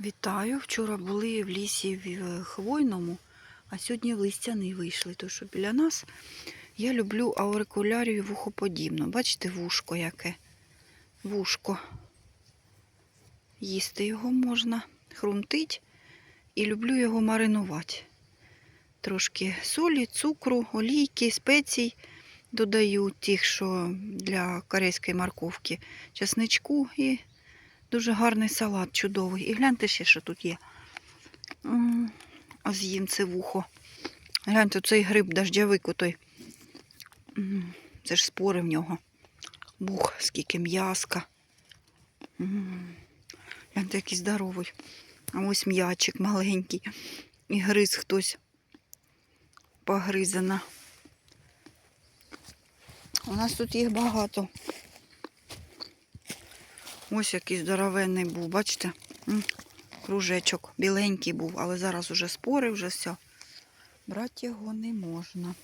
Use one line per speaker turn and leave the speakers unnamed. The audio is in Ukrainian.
Вітаю! Вчора були в лісі в е, хвойному, а сьогодні в листяний вийшли. Тому що біля нас я люблю аурикулярію вухоподібну. Бачите, вушко яке? Вушко. Їсти його можна, хрумтить і люблю його маринувати. Трошки солі, цукру, олійки, спецій додаю тих, що для корейської морковки, часничку і Дуже гарний салат, чудовий. І гляньте ще, що тут є. М, з'їм це вухо. Гляньте, цей гриб дождявик отой. Це ж спори в нього. Бух, скільки м'яска. М, Гляньте, який здоровий. А ось м'ячик маленький. І гриз хтось погризана. У нас тут їх багато. Ось який здоровенний був, бачите? Кружечок біленький був, але зараз уже спори, вже все. Брати його не можна.